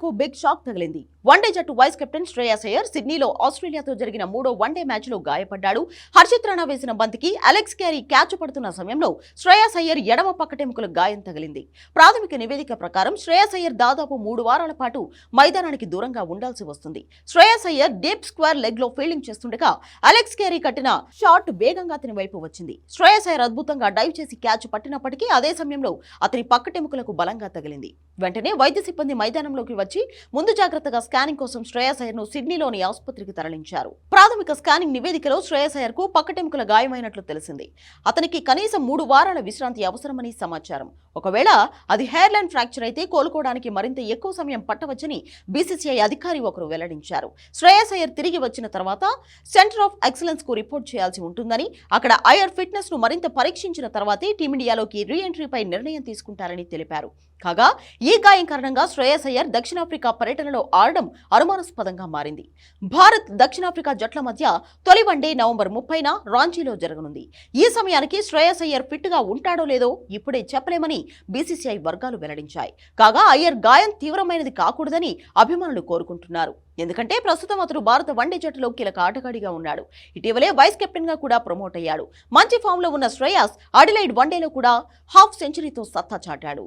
ఇండియాకు big shock తగిలింది one day జట్టు వైస్ కెప్టెన్ శ్రేయాస్ అయ్యర్ సిడ్నీలో ఆస్ట్రేలియాతో జరిగిన మూడో వన్డే మ్యాచ్లో గాయపడ్డాడు. హర్షిత్ రాణా వేసిన బంతికి అలెక్స్ క్యారీ క్యాచ్ పడుతున్న సమయంలో శ్రేయాస్ అయ్యర్ ఎడమ పక్కటెముకలు గాయం తగిలింది. ప్రాథమిక నివేదిక ప్రకారం శ్రేయాస్ అయ్యర్ దాదాపు మూడు వారాల పాటు మైదానానికి దూరంగా ఉండాల్సి వస్తుంది. శ్రేయాస్ అయ్యర్ డీప్ స్క్వేర్ లెగ్లో ఫీల్డింగ్ చేస్తుండగా అలెక్స్ క్యారీ కట్టిన షాట్ వేగంగా అతని వైపు వచ్చింది. శ్రేయాస్ అయ్యర్ అద్భుతంగా డైవ్ చేసి క్యాచ్ పట్టినప్పటికీ అదే సమయంలో అతని పక్కటెముకలకు బలంగా తగిలింది. వెంటనే వైద్య సిబ్బంది మైదానంలోకి వచ్చి ముందు జాగ్రత్తగా స్కానింగ్ కోసం శ్రేయస్ అయ్యర్ను సిడ్నీలోని ఆసుపత్రికి తరలించారు. ప్రాథమిక స్కానింగ్ నివేదికలో శ్రేయస్కు పక్కటెముకల గాయమైనట్లు తెలిసింది. అతనికి కనీసం మూడు వారాల విశ్రాంతి అవసరమని సమాచారం. ఒకవేళ అది హెయిర్ లైన్ ఫ్రాక్చర్ అయితే కోలుకోవడానికి మరింత ఎక్కువ సమయం పట్టవచ్చని బీసీసీఐ అధికారి ఒకరు వెల్లడించారు. శ్రేయస్ అయ్యర్ తిరిగి వచ్చిన తర్వాత సెంటర్ ఆఫ్ ఎక్సలెన్స్కు రిపోర్ట్ చేయాల్సి ఉంటుందని అక్కడ అయ్యర్ ఫిట్నెస్ను మరింత పరీక్షించిన తర్వాతే టీమిండియాలోకి రీఎంట్రీపై నిర్ణయం తీసుకుంటారని తెలిపారు. కాగా ఈ గాయం కారణంగా శ్రేయస్ అయ్యర్ దక్షిణాఫ్రికా పర్యటనలో ఆడడం అనుమానాస్పదంగా మారింది. భారత్ దక్షిణాఫ్రికా జట్ల మధ్య తొలి వన్డే నవంబర్ ముప్పైన రాంచీలో జరగనుంది. ఈ సమయానికి శ్రేయస్ అయ్యర్ ఫిట్గా ఉంటాడో లేదో ఇప్పుడే చెప్పలేమని బీసీసీఐ వర్గాలు వెల్లడించాయి. కాగా అయ్యర్ గాయం తీవ్రమైనది కాకూడదని అభిమానులు కోరుకుంటున్నారు. ఎందుకంటే ప్రస్తుతం అతడు భారత వన్డే జట్టులో కీలక ఆటగాడిగా ఉన్నాడు. ఇటీవలే వైస్ కెప్టెన్గా కూడా ప్రమోట్ అయ్యాడు. మంచి ఫామ్లో ఉన్న శ్రేయాస్ అడిలైడ్ వన్డేలో కూడా హాఫ్ సెంచరీతో సత్తా చాటాడు.